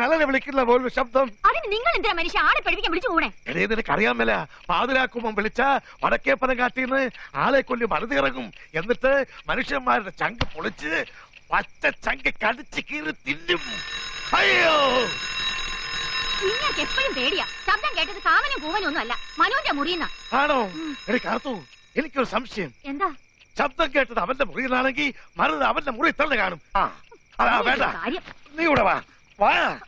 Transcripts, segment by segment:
അലനെ വിളിക്കുന്ന ശബ്ദം. അതിന് നിങ്ങൾ എന്തിനാ മനുഷ്യ ആളെ പഠിപ്പിക്കാൻ വിളിച്ചു കൂടെ എടേ നിനക്ക് അറിയാമല്ല പാതിരാക്കുമ്പം വിളിച്ച വടക്കേ പനകാട്ടിന്ന് ആളെ കൊല്ലി മറുതി ഇറങ്ങും. എന്നിട്ട് മനുഷ്യന്മാരുടെ ചങ്ക് പൊളിച്ച് പച്ച ചങ്ക് കടിച്ച് കീറി തിന്നും. അയ്യോ! നിങ്ങൾക്ക് എപ്പോഴും പേടിയാ. ശബ്ദം കേട്ടത് കാമനും പൂവനും ഒന്നും അല്ല മനുവിന്റെ മുറിയുന്ന. ആണോ? എടി എനിക്കൊരു സംശയം. എന്താ? ശബ്ദം കേട്ടത് അവന്റെ മുറിയിലാണെങ്കിൽ മറുത് അവന്റെ മുറി തന്നെ കാണും. ആ. അതാ വേണ്ട. നീ ഇവിടെ വാ. വാ.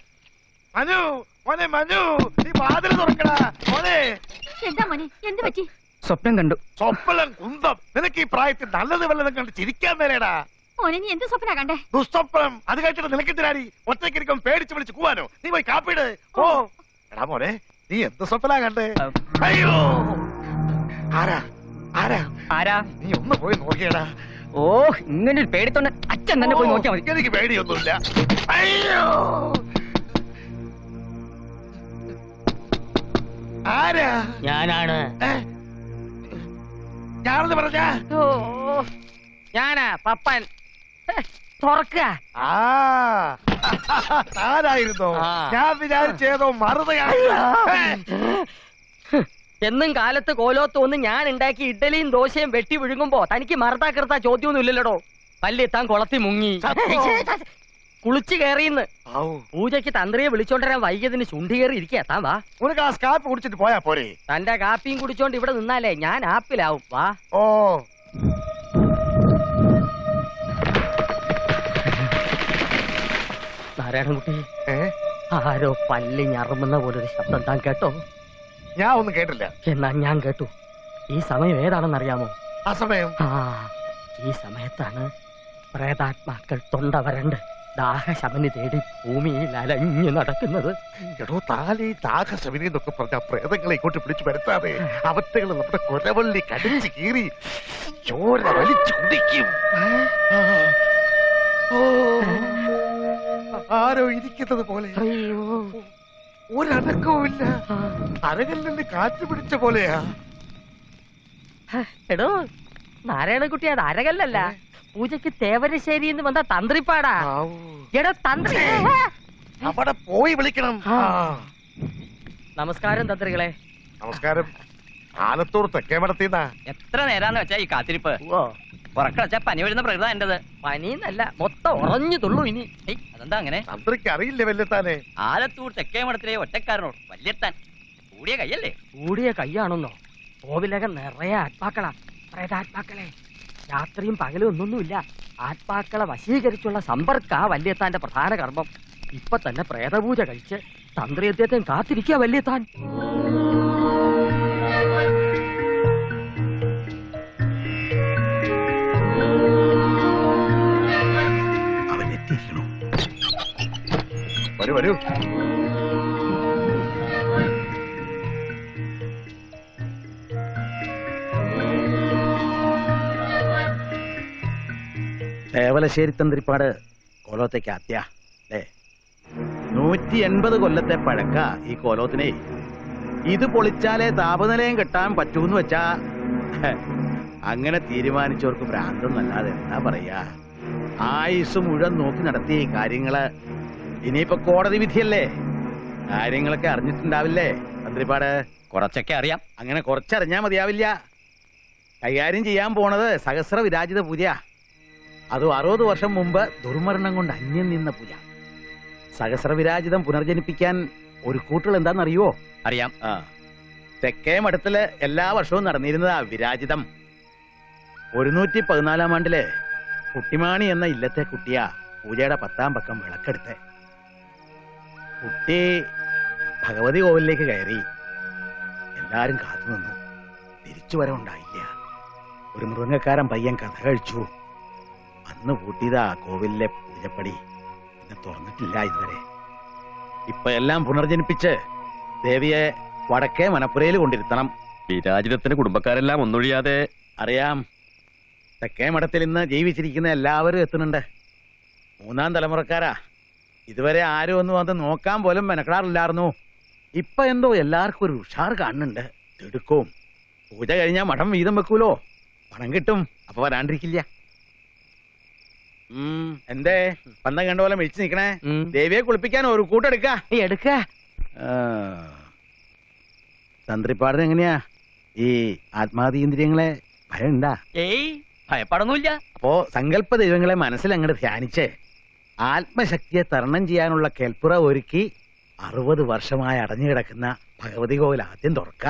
മനു മോനെ മനു നീ വാതിൽ തുറക്കടാ. മോനെ. എന്താ മോനെ? എന്ത് പറ്റി? സ്വപ്നം കണ്ടു. സ്വപ്നം കുന്തം. നിനക്ക് ഈ പ്രായത്തിൽ നല്ലത് വല്ലതും കണ്ട് ചിരിക്കാൻ മേലേടാ മോനെ നീ എന്ത് സ്വപ്ന കണ്ടേ? ദുസ്വപ്നം. അത് കേട്ടിട്ട് നിനക്കെതിരാടി ഒറ്റയ്ക്കിരിക്കും പേടിച്ച് വിളിച്ച് കൂവാനോ? നീ പോയി കാപ്പിട് ഓ. എടാ മോനെ നീ എന്ത് സ്വപ്നാ കണ്ടേ? അയ്യോ. ആരാ? ആരാ? ആരാ? നീ ഒന്ന് പോയി നോക്കിയടാ. ഓ ഇങ്ങനെ ഒരു പേടിത്തൊണ്ട് അച്ഛൻ തന്നെ പോയി നോക്കിയാ മതി. എനിക്ക് പേടിയൊന്നുമില്ല. അയ്യോ! ആരാ? ഞാനാണ്? ഞാനെന്ന് പറഞ്ഞ? ഓ ഞാനാ പപ്പൻ. തുറക്കുക ആ ആരായിരുന്നോ? ആ. ഞാൻ വിചാരിച്ചേതോ മറുതയാണ് എന്നും കാലത്ത് കോലോത്ത് ഒന്ന് ഞാൻ ഉണ്ടാക്കി ഇഡലിയും ദോശയും വെട്ടി വിഴുങ്ങുമ്പോ തനിക്ക് മറുതാ കറുത്താ ചോദ്യമൊന്നും ഇല്ലല്ലോടോ? പല്ലെത്താൻ കുളത്തി മുങ്ങി. കുളിച്ചു കയറിയെന്ന് പൂജയ്ക്ക് തന്ത്രിയെ വിളിച്ചോണ്ടരാൻ വൈകിയതിന് ചുണ്ടി കയറി ഇരിക്കുക താൻ വാ. ഒരു ഗ്ലാസ് കാപ്പി കുടിച്ചിട്ട് പോയാ പോരെ? തന്റെ കാപ്പിയും കുടിച്ചോണ്ട് ഇവിടെ നിന്നാലേ ഞാൻ ആപ്പിലാവും. വാ. ഓ. നാരായണൻകുട്ടി കുട്ടി ആരോ പല്ലി ഞറുമ്പുന്ന പോലൊരു ശബ്ദം താൻ കേട്ടോ? ഞാൻ ഒന്നും കേട്ടില്ല. എന്നാ ഞാൻ കേട്ടു. ഈ സമയം ഏതാണെന്നറിയാമോ? ആ സമയം? ആ ഈ സമയത്താണ് പ്രേതാത്മാക്കൾ തൊണ്ട വരണ്ട് ദാഹശമനി തേടി ഭൂമിയിൽ അലഞ്ഞു നടക്കുന്നത്. എടോ താലി ദാഹശമനി എന്നൊക്കെ പറഞ്ഞ പ്രേതങ്ങളെ ഇങ്ങോട്ട് പിടിച്ചു വരുത്താതെ അവറ്റകൾ നമ്മുടെ കൊലവള്ളി കടിച്ചു കീറി ചോര വലിച്ചു കുടിക്കും. ആരോ ഇരിക്കുന്നത് പോലെ. അയ്യോ അരകിൽ നിന്ന് കാറ്റ് പിടിച്ച പോലെയാ. എടോ നാരായണൻകുട്ടി അത് അരകല്ലല്ല. പൂജയ്ക്ക് തേവരശ്ശേരി എന്ന് വന്ന തന്ത്രിപ്പാടാ. എടോ തന്ത്രി അവിടെ പോയി വിളിക്കണം. നമസ്കാരം തന്ത്രികളെ. നമസ്കാരം. ആലത്തൂർ തെക്കേമടത്തിന്നാ. എത്ര നേരാന്ന് വെച്ചാ ഈ കാത്തിരിപ്പ്? ഓ ഉറക്കടച്ച പനി വരുന്ന പ്രകൃത എന്റത്. പനിന്നല്ല മൊത്തം ഉറഞ്ഞു തുള്ളു ഇനി. അതെന്താ അങ്ങനെ? തന്ത്രിക്ക് അറിയില്ല വല്യത്താനെ? ആലത്തൂർ തെക്കേമഠത്തിലെ ഒറ്റക്കാരനോട് വല്യത്താൻ. കൂടിയ കയ്യല്ലേ? കൂടിയ കൈയാണെന്നോ കോവിലകം നിറയെ ആത്മാക്കളാ. പ്രേതാത്മാക്കളെ രാത്രിയും പകലും ഒന്നൊന്നുമില്ല. ആത്മാക്കളെ വശീകരിച്ചുള്ള സമ്പർക്ക വല്യത്താന്റെ പ്രധാന കർമ്മം. ഇപ്പൊ തന്നെ പ്രേതപൂജ കഴിച്ച് തന്ത്രി അദ്ദേഹത്തെ കാത്തിരിക്കുക വല്യത്താൻ. വരൂ വരൂ. തേവലശ്ശേരി തന്ത്രിപ്പാട് കോലോത്തേക്ക് അത്യ അല്ലേ നൂറ്റി എൺപത് കൊല്ലത്തെ പഴക്ക ഈ കോലോത്തിനെ. ഇത് പൊളിച്ചാലേ താപനിലയം കിട്ടാൻ പറ്റൂന്ന് വെച്ചാ അങ്ങനെ തീരുമാനിച്ചവർക്ക് ഭ്രാന്തെന്നല്ലാതെ എന്താ പറയാ? ആയുസ് മുഴുവൻ നോക്കി നടത്തിയ കാര്യങ്ങൾ ഇനിയിപ്പോ കോടതി വിധിയല്ലേ? കാര്യങ്ങളൊക്കെ അറിഞ്ഞിട്ടുണ്ടാവില്ലേ മന്ത്രിപ്പാട്? കുറച്ചൊക്കെ അറിയാം. അങ്ങനെ കുറച്ചറിഞ്ഞാ മതിയാവില്ല. കൈകാര്യം ചെയ്യാൻ പോണത് സഹസ്ര വിരാജിത പൂജ അതും അറുപത് വർഷം മുമ്പ് ദുർമരണം കൊണ്ട് അന്യം നിന്ന പൂജ. സഹസ്രവിരാജിതം പുനർജനിപ്പിക്കാൻ ഒരു കൂട്ടുകൾ എന്താണെന്നറിയോ അറിയാം. ആ. തെക്കേ മഠത്തിൽ എല്ലാ വർഷവും നടന്നിരുന്നതാ വിരാജിതം. ഒരുന്നൂറ്റി പതിനാലാം ആണ്ടിൽ കുട്ടിമാണി എന്ന ഇല്ലത്തെ കുട്ടിയാ പൂജയുടെ പത്താം പക്കം വിളക്കെടുത്തെ. കുട്ടി ഭഗവതി കോവിലേക്ക് കയറി. എല്ലാരും കാത്തു നിന്നു. തിരിച്ചു വരവുണ്ടായില്ല. ഒരു മൃഗക്കാരൻ പയ്യൻ കഥ കഴിച്ചു. അന്ന് പൂട്ടിയതാ കോവിലിലെ പൂജപ്പടി. പിന്നെ തുറന്നിട്ടില്ല ഇതുവരെ. ഇപ്പൊ എല്ലാം പുനർജനിപ്പിച്ച് ദേവിയെ വടക്കേ മനപ്പുരയിൽ കൊണ്ടിരുത്തണം. വിരാജിതത്തിന്റെ കുടുംബക്കാരെല്ലാം ഒന്നൊഴിയാതെ അറിയാം. തെക്കേ മഠത്തിൽ ഇന്ന് ജീവിച്ചിരിക്കുന്ന എല്ലാവരും എത്തുന്നുണ്ട്. മൂന്നാം തലമുറക്കാരാ. ഇതുവരെ ആരും ഒന്നും അത് നോക്കാൻ പോലും മെനക്കെടാറില്ലായിരുന്നു. ഇപ്പൊ എന്തോ എല്ലാവർക്കും ഒരു ഉഷാർ കാണുന്നുണ്ട്. തിടുക്കവും. പൂജ കഴിഞ്ഞാൽ മഠം വീതം വെക്കൂലോ? പണം കിട്ടും. അപ്പൊ വരാണ്ടിരിക്കില്ല. എന്തേ? പന്തം കണ്ട പോലെ മിഴിച്ചു നിക്കണേ ദേവിയെ കുളിപ്പിക്കാൻ ഒരു കൂട്ടെടുക്ക എടുക്ക. തന്ത്രിപ്പാടിന് എങ്ങനെയാ? ഈ ആത്മാതീന്ദ്രിയങ്ങളെ ഭയണ്ടാ ഏയ് ഭയപ്പാടൊന്നുമില്ല അപ്പോ സങ്കല്പ ദൈവങ്ങളെ മനസ്സിൽ അങ്ങോട്ട് ധ്യാനിച്ച്. ആത്മശക്തിയെ തരണം ചെയ്യാനുള്ള കേൾപ്പുറ ഒരുക്കി അറുപത് വർഷമായി അടഞ്ഞു കിടക്കുന്ന ഭഗവതി കോവിൽ ആദ്യം തുറക്ക.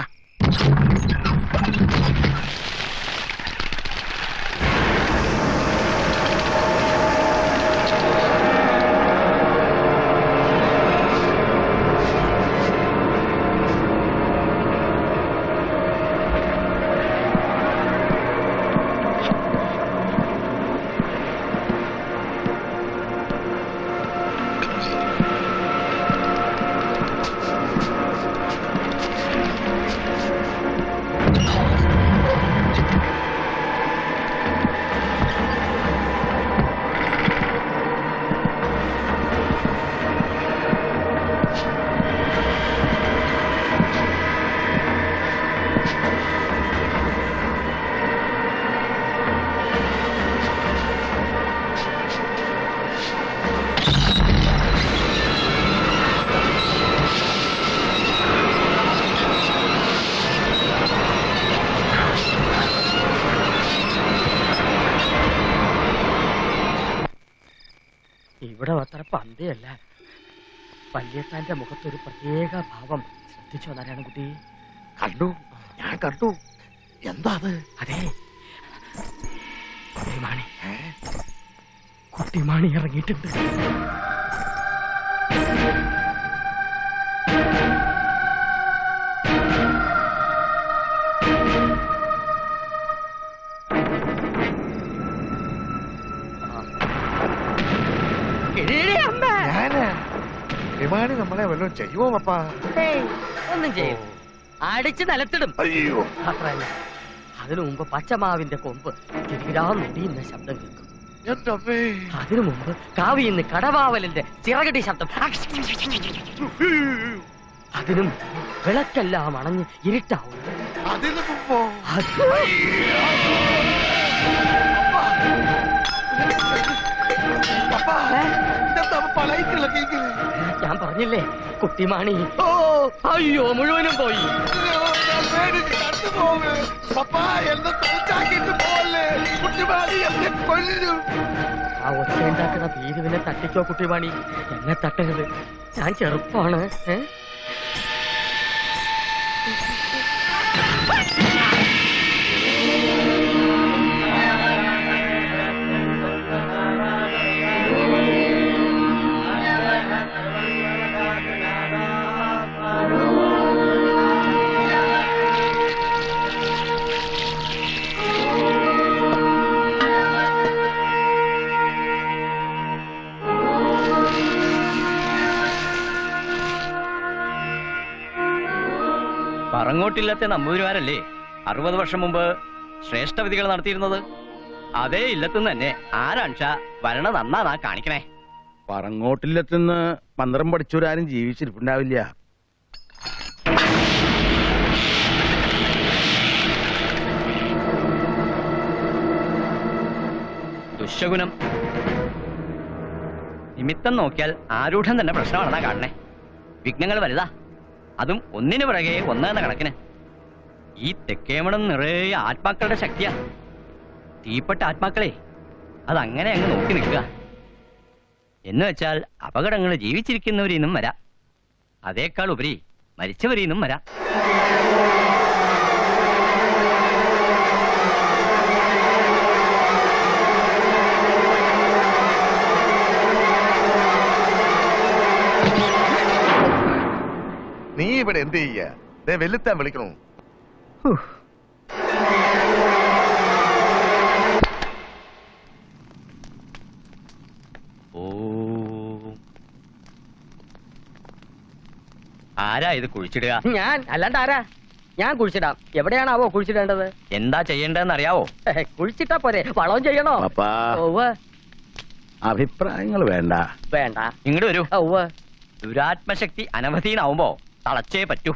ഇവിടെ അത്ര പന്തയല്ല. വല്യത്താന്റെ മുഖത്തൊരു പ്രത്യേക ഭാവം. ശ്രദ്ധിച്ചോ നാരായണൻകുട്ടി? കണ്ടു. ഞാൻ കണ്ടു. എന്താ അത്? അതെ. കുട്ടിമാണി. കുട്ടിമാണി ഇറങ്ങിയിട്ടുണ്ട്. നമ്മളെ വല്ലതും ചെയ്യുമോ പപ്പാ? ഒന്നും ചെയ്യും. അടിച്ച് നിലത്തിടും. അയ്യോ. മാത്രല്ല അതിനു മുമ്പ് പച്ചമാവിന്റെ കൊമ്പ് തിരികിടാന്നൊടിയുന്ന ശബ്ദം കേൾക്കും. അതിനു മുമ്പ് കാവിന്ന് കടവാവലിന്റെ ചിറകടി ശബ്ദം. അതിനും വിളക്കെല്ലാം അണഞ്ഞ് ഇരുട്ടാവും. അതിന് മുമ്പോ? പപ്പാ. പളയിക്കുള്ള കേക്കിൽ ഞാൻ പറഞ്ഞില്ലേ കുട്ടിമാണി. ഓ അയ്യോ മുഴുവനും പോയി. പപ്പാ എന്നെ തൂച്ചാക്കിട്ട് പോവല്ലേ? കുട്ടിമാണി എന്നെ കൊല്ലും. ആ ഒച്ച ഉണ്ടാക്കുന്ന ഭീരുവിനെ തട്ടിക്കോ കുട്ടിമാണി. എന്നെ തട്ടരുത്. ഞാൻ ചെറുപ്പമാണ് ഏ? പറങ്ങോട്ടില്ലത്തെ നമ്പൂരിമാരല്ലേ അറുപത് വർഷം മുമ്പ് ശ്രേഷ്ഠവിധികൾ നടത്തിയിരുന്നത്? അതേ ഇല്ലത്തുനിന്ന് തന്നെ ആരാൻഷ വരണ നന്നാ കാണിക്കണേ? പറങ്ങോട്ടില്ലത്തുനിന്ന് മന്ത്രം പഠിച്ചവരാരും ജീവിച്ചിരിപ്പുണ്ടാവില്ല. ദുശകുനം നിമിത്തം നോക്കിയാൽ ആരൂഢം തന്നെ പ്രശ്നമാണെന്നാ കാണണേ. വിഘ്നങ്ങൾ വലുതാ. അതും ഒന്നിനു പിറകെ ഒന്ന് എന്ന കണക്കിന്. ഈ തെക്കേമണം നിറയെ ആത്മാക്കളുടെ ശക്തിയാ. തീപ്പെട്ട ആത്മാക്കളെ അതങ്ങനെ അങ്ങ് നോക്കി നിൽക്കുക. എന്ന് വെച്ചാൽ അപകടങ്ങൾ ജീവിച്ചിരിക്കുന്നവരിൽ നിന്നും വരാം. അതേക്കാൾ ഉപരി മരിച്ചവരിൽ നിന്നും വരാം. ഇവിടെ എന്ത് ചെയ്യ? വെല്ലുത്താൻ വിളിക്കണു. ഓ. ആരാ ഇത് കുഴിച്ചിടുക? ഞാൻ അല്ലാണ്ട് ആരാ? ഞാൻ കുഴിച്ചിടാം. എവിടെയാണാവോ കുഴിച്ചിടേണ്ടത്? എന്താ ചെയ്യേണ്ടതെന്ന് അറിയാവോ കുഴിച്ചിട്ടാ പോരെ. വളവും ചെയ്യണോ? അഭിപ്രായങ്ങൾ വേണ്ട. വേണ്ട. ഇങ്ങോട്ട് വരൂ. ദുരാത്മശക്തി അനവധീനാവുമ്പോ തളച്ചേ പറ്റൂ.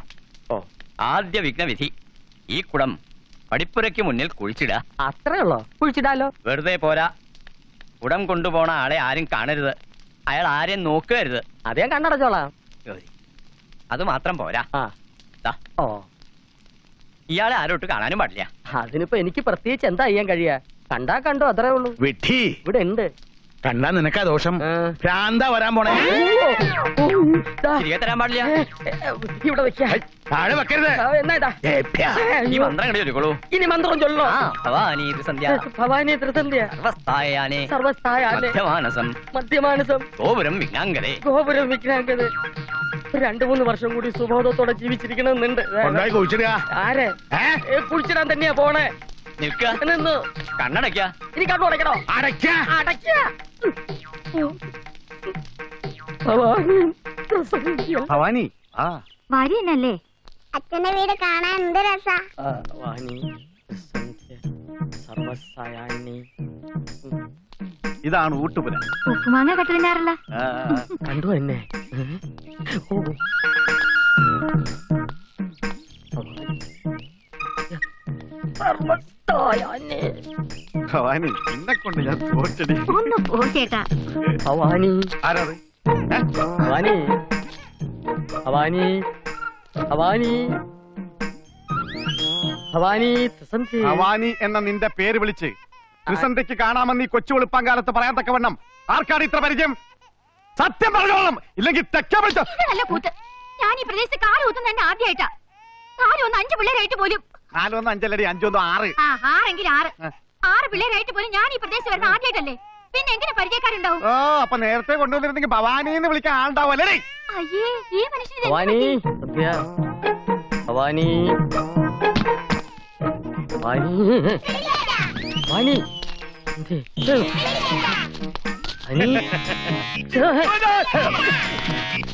ഓ. ആദ്യ വിഘ്നവിധി. ഈ കുടം പടിപ്പുരയ്ക്ക് മുന്നിൽ കുഴിച്ചിടുക അത്രേ ഉള്ളോ കുഴിച്ചിടാലോ? വെറുതെ പോരാ. കുടം കൊണ്ടുപോണ ആളെ ആരും കാണരുത്. അയാൾ ആരെയും നോക്കരുത്. അത് ഞാൻ കണ്ണടച്ചോളാം. അത് മാത്രം പോരാ. ദാ, ഓ. ഇയാളെ ആരോട്ട് കാണാനും പാടില്ല. അതിനിപ്പോ എനിക്ക് പ്രത്യേകിച്ച് എന്താ ചെയ്യാൻ കഴിയാ? കണ്ടാ കണ്ടോ അത്രേ ഉള്ളൂ. ഇവിടെ ഉണ്ട് കണ്ടാ നിനക്കാ ദോഷം. ഭ്രാന്ത വരാൻ പോണേ. തരാൻ പാടില്ല. ഇവിടെ വെക്കാ. താഴെ വെക്കരുത്. എന്നാ ഇതാ? ഏപ്പ്യാ. ഈ മന്ത്രം കണ്ടു ചൊല്ലിക്കോളൂ? ഇനി മന്ത്രം ചൊല്ലോ. ഭവാനി ത്രിസന്ധ്യ. ഭവാനി ത്രിസന്ധ്യ. സർവസ്ഥായാനെ. സർവസ്ഥായാലെ മധ്യമാനസം. മധ്യമാനസം. ഗോപുരം വിജ്ഞാങ്കരെ ഗോപുരം വിജ്ഞാങ്കത് രണ്ടു മൂന്ന് വർഷം കൂടി സുബോധത്തോടെ ജീവിച്ചിരിക്കണമെന്നുണ്ട്. ആരെ? കുഴിച്ചിടാൻ തന്നെയാ പോണേ. നിൽക്കുക. നിന്നു കണ്ണടക്കാ ഇനി കണ്ണു അടയ്ക്കണോ അടയ്ക്കാ അടയ്ക്ക ഭവാനി ആ. ഭാര്യനല്ലേ? അച്ഛന്റെ വീട് കാണാൻ എന്ത് രസാ? ത്രിസന്ധ്യ, സർവസായാണി ഇതാണ് ഊട്ടുപുര. ഉപ്പുമാങ്ങ കട്ടിലിനാറല്ല. ആ, കണ്ടു എന്നെ. ഓ. ഭവാനി എന്നെ കൊണ്ട് ഞാൻ തോറ്റടി. ഒന്ന് പോ ചേട്ടാ. ഭവാനി. ആരാത് ഭവാനി. ഭവാനി. ഭവാനി. ഭവാനി ത്രിസന്ധ്യ. ഭവാനി എന്ന നിന്റെ പേര് വിളിച്ച് ത്രിസന്ധ്യക്ക് കാണാമെന്ന് ഈ കൊച്ചു വെളുപ്പാങ്കാലത്ത് പറയാൻ തക്കവണ്ണം ആർക്കാണ് ഇത്ര പരിചയം? സത്യം പറഞ്ഞോളാം ഇല്ലെങ്കിൽ തെക്ക വിളിച്ചോ. ഇത് നല്ല കൂത്ത്. ഞാൻ ഈ പ്രദേശത്ത് കാൽ കുത്തുന്ന തന്നെ ആദ്യമായിട്ടാ കാൽ ഒന്ന് അഞ്ച് പിള്ളേരായിട്ട് പോലും. നാലൊന്ന് അഞ്ചല്ലടി അഞ്ചൊന്നും ആറ്. ആ ആറെങ്കിൽ ആറ്. ആറ് പിള്ളേരായിട്ട് പോലും ഞാൻ ഈ പ്രദേശത്ത് വരുന്ന ആദ്യമായിട്ടല്ലേ പിന്നെ എങ്ങനെ പരിചയക്കാരുണ്ടാവും? ഓ അപ്പൊ നേരത്തെ കൊണ്ടുവന്നിരുന്നെങ്കിൽ ഭവാനി എന്ന് വിളിക്കാൻ ആളുണ്ടാവല്ലേ അയ്യേ ഈ മനുഷ്യന് ഭവാനി പറ്റി? സത്യ. ഭവാനി. ഭവാനി. ഭവാനി. എന്തേ? ഭവാനി.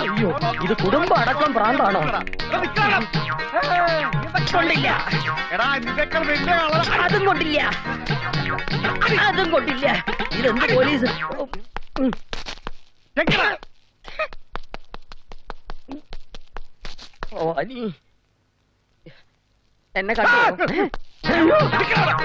അയ്യോ ഇത് കുടുംബ അടക്കം പ്രാന്താണോ? കൊണ്ടില്ല. അതും കൊണ്ടില്ല. അതും കൊണ്ടില്ല. ഇതെന്ത് പോലീസ്. എങ്ങനെ? ഭവാനി എന്നെ കണ്ടു? നിക്കടാ.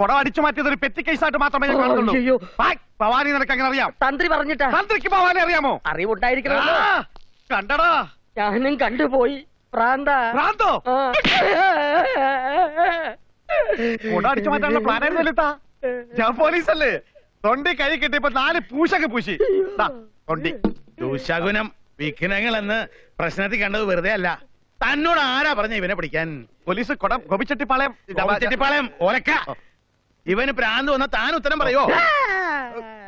കുടം അടിച്ചു മാറ്റിയത് ഒരു പെറ്റി കേസായിട്ട് മാത്രമേ ഞാൻ കാണുന്നുള്ളൂ. അയ്യോ. വായ്, ഭവാനി നിനക്ക് അങ്ങനെ അറിയാം. തന്ത്രി പറഞ്ഞിട്ടാ. തന്ത്രിക്ക് ഭവാനി അറിയാമോ? അറിവുണ്ടായിരിക്കണമല്ലോ. ആ, കണ്ടടാ. ഞാനും കണ്ടുപോയി. പ്രാന്ത. ഭ്രാന്തോ കുടം അടിച്ചു മാറ്റാനുള്ള പ്ലാൻ ആയിരുന്നല്ലോ ഞാൻ പോലീസല്ലേ? തൊണ്ടി കൈ കിട്ടിയപ്പോ നാല് പൂശൊക്കെ പൂശി. ദാ, തൊണ്ടി. ദുശകുനം വിഘ്നങ്ങൾ എന്ന് പ്രശ്നത്തിൽ കണ്ടത് വെറുതെ അല്ല. തന്നോട് ആരാ പറഞ്ഞ ഇവനെ പിടിക്കാൻ? പോലീസ് കൊടം ഗോപിച്ചെട്ടിപ്പാളയം. ചെട്ടിപ്പാളയം ഒലക്ക ഇവന് പ്രാന്ത് വന്ന താൻ ഉത്തരം പറയോ?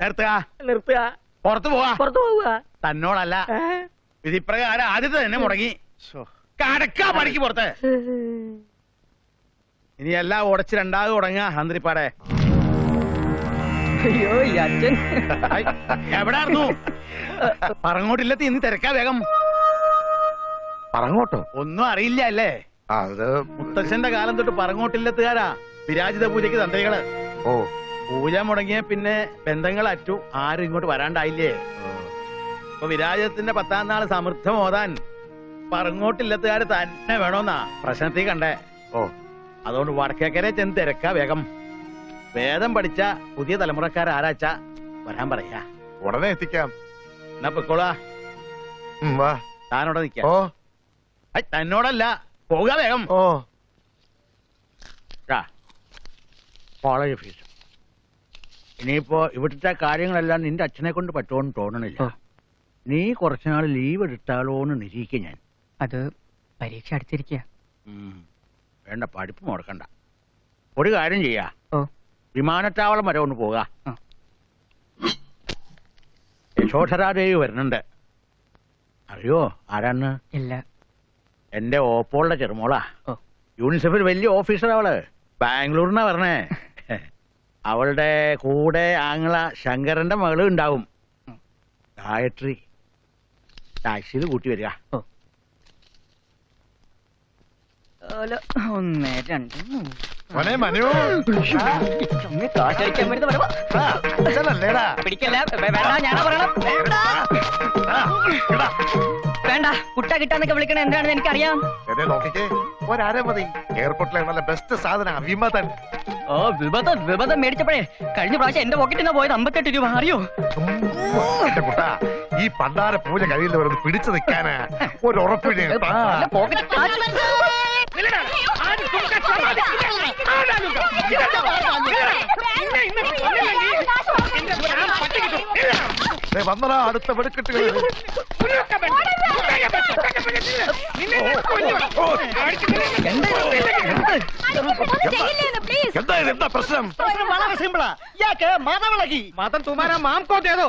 നിർത്തുക. നിർത്തുക. പുറത്തു പോവാ. പുറത്തു പോവുക. തന്നോടല്ല. വിധിപ്രകാരം ആദ്യത്തെ തന്നെ മുടങ്ങി. കടക്കാ പണിക്ക് പുറത്ത്. ഇനി എല്ലാം ഉടച്ച് രണ്ടാമത് തുടങ്ങുക ഹന്ത്രിപ്പാടെ അയ്യോ ഈ അച്ഛൻ. എവിടായിരുന്നു? പറങ്ങോട്ടില്ലത്തി ഇന്ന് തിരക്കാ വേഗം. പറങ്ങോട്ടോ? ഒന്നും അറിയില്ല അല്ലേ? അത് മുത്തച്ഛന്റെ കാലം തൊട്ട് പറങ്ങോട്ടില്ലത്തുകാരാ. വിരാജിത പൂജയ്ക്ക് തന്ത്രികൾ. ഓ. പൂജ മുടങ്ങിയ പിന്നെ ബന്ധങ്ങൾ അറ്റു ആരും ഇങ്ങോട്ട് വരാണ്ടായില്ലേ? അപ്പൊ വിരാജത്തിന്റെ പത്താം നാൾ സമൃദ്ധം ഓതാൻ പറങ്ങോട്ടില്ലത്തുകാര് തന്നെ വേണോന്നാ പ്രശ്നത്തിൽ കണ്ടേ. ഓ. അതുകൊണ്ട് വടക്കേക്കരെ ചെന്ന് തിരക്ക വേഗം. വേദം പഠിച്ച പുതിയ തലമുറക്കാർ ആരാച്ച? വരാൻ പറയാ. ഉടനെ എത്തിക്കാം. എന്നാ പൊക്കോളാ വാ. താനോടെ നിക്കാം ഓ. തന്നോടല്ല. പോക വേഗം ഓ. College fees. ഇനിയിപ്പോ ഇവിടുത്തെ കാര്യങ്ങളെല്ലാം നിന്റെ അച്ഛനെ കൊണ്ട് പറ്റുമെന്ന് തോന്നണില്ല. നീ കുറച്ചുനാൾ ലീവ് എടുത്താലോന്ന് നിരീക്ക ഞാൻ. അത് പരീക്ഷ അടുത്തിരിക്കുക. വേണ്ട പഠിപ്പ് മുടക്കണ്ട. ഒരു കാര്യം ചെയ്യാ. വിമാനത്താവളം വരെ ഒന്ന് പോകാ. യശോധരാദേവി വരുന്നുണ്ട്. അറിയോ? ആരാണ് ഇല്ല. എന്റെ ഓപ്പോളുടെ ചെറുമോളാ. യൂണിസെഫിൽ വലിയ ഓഫീസർ അവൾ. ബാംഗ്ലൂരിനാ പറഞ്ഞേ. അവളുടെ കൂടെ ആങ്ങള ശങ്കരന്റെ മകൾ ഉണ്ടാവും. ഗായത്രി. ടാക്സിയിൽ കൂട്ടി വരിക. ഒന്ന് രണ്ട് മോനെ പിടിക്കല്ല. വേണ്ട ഞാനാ പറയണം കിട്ടാന്നൊക്കെ വിളിക്കണ എന്താണെന്ന് എനിക്കറിയാം. എന്നെ നോക്കിക്കേ ഒരര മതി. എയർപോർട്ടിലെ നല്ല ബെസ്റ്റ് സാധന വിമതൻ. ഓ വിപതം വിപതം മേടിച്ചപ്പോഴേ കഴിഞ്ഞ പ്രാവശ്യം എന്റെ പോക്കറ്റിൽ നിന്ന് പോയത് അമ്പത്തെട്ട് രൂപ. അറിയോ? എന്റെ കുട്ട ഈ പണ്ടാര പൂജ കഴിയുന്നവരൊന്ന് പിടിച്ചു നിൽക്കാന്. ഒരു ഉറപ്പില്ല. പോക്കറ്റ് വന്നടാ അടുത്ത വെടുക്കെട്ടുകൾ എന്താ ഇത്? എന്താ പ്രശ്നം? വളരെ സിമ്പിളാ ഇയാൾക്ക് മതവിളകി മതം തുമാരാ മാംകോ തേതോ.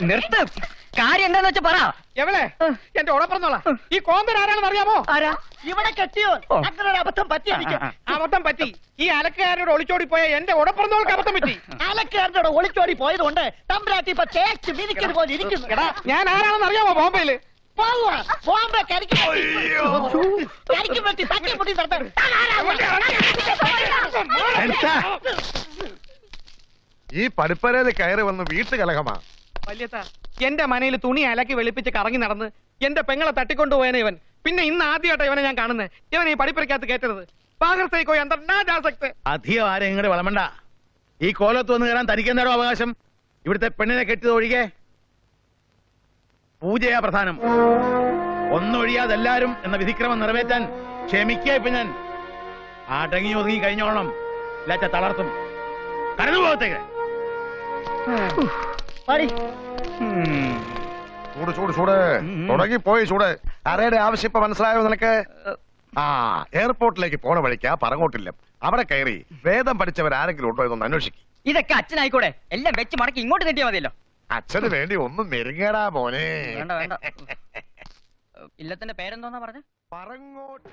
നിർത്ത്. കാര്യം എന്താന്ന് വെച്ചാ പറ. എവളെ? എന്റെ ഉടപ്പറന്നോളാ. ഈ കോമ്പൻ ആരാണെന്ന് അറിയാമോ? ആരാ? ഇവിടെ കെട്ടിയോ അങ്ങനെ അബദ്ധം പറ്റി എനിക്ക്. അബദ്ധം പറ്റി. ഈ അലക്കുകാരനോട് ഒളിച്ചോടി പോയ എന്റെ ഉടപ്പറന്നോൾക്ക് അബദ്ധം പറ്റി. അലക്കുകാരനോട് ഒളിച്ചോടി പോയതുകൊണ്ട് കൊണ്ട് ഇപ്പൊ തേച്ച് മിനിക്കത് പോലെ ഇരിക്കുന്നു. എടാ ഞാൻ ആരാണെന്ന് അറിയാമോ ബോംബെയിൽ? ബോംബെ കരിക്ക് കരിക്ക് പറ്റി തട്ടി ഈ പടിപ്പരയിൽ കയറി വന്ന് വീട്ടു കലഹമാ വല്യത്ത. എന്റെ മനയിൽ തുണി അലക്കി വെളുപ്പിച്ച് കറങ്ങി നടന്ന് എന്റെ പെങ്ങളെ തട്ടിക്കൊണ്ടുപോയനെ ഇവൻ. പിന്നെ ഇന്ന് ആദ്യമായിട്ട് ഇവനെ ഞാൻ കാണുന്നത് ഇവൻ ഈ പഠിപ്പിക്കകത്ത് കയറ്റരുത്. അധികം ആരെ ഇങ്ങോട്ട് വളമണ്ട ഈ കോലത്ത് വന്ന് കയറാൻ തനിക്കെന്താണോ അവകാശം? ഇവിടുത്തെ പെണ്ണിനെ കെട്ടിയത് ഒഴികെ പൂജയാ പ്രധാനം. ഒന്നൊഴിയാതെ എല്ലാരും എന്ന വിധിക്രമം നിറവേറ്റാൻ ക്ഷമിക്കുക ഇപ്പൊ ഞാൻ. അടങ്ങി ഒതുങ്ങി കഴിഞ്ഞോളണം ഇല്ലാച്ച തളർത്തും. കടന്നു പോകത്തേക്ക് ചൂട് ചൂട് ചൂട്. തുടങ്ങി പോയി ചൂട്. ആരയുടെ ആവശ്യം ഇപ്പൊ മനസ്സിലായോ നിനക്ക്? ആ എയർപോർട്ടിലേക്ക് പോണ വഴിക്കാ പറങ്ങോട്ടില്ല അവിടെ കയറി വേദം പഠിച്ചവർ ആരെങ്കിലും ഉണ്ടോ എന്നൊന്ന് അന്വേഷിക്കും. ഇതൊക്കെ അച്ഛനായിക്കോടെ. എല്ലാം വെച്ച് മടക്കി ഇങ്ങോട്ട് തെറ്റിയാ മതിയല്ലോ. അച്ഛന് വേണ്ടി ഒന്നും മെരുങ്ങേടാ മോനെ. വേണ്ട വേണ്ട. ഇല്ലത്തിന്റെ പേരെന്തോന്നാ പറഞ്ഞ? പറങ്ങോട്ട്.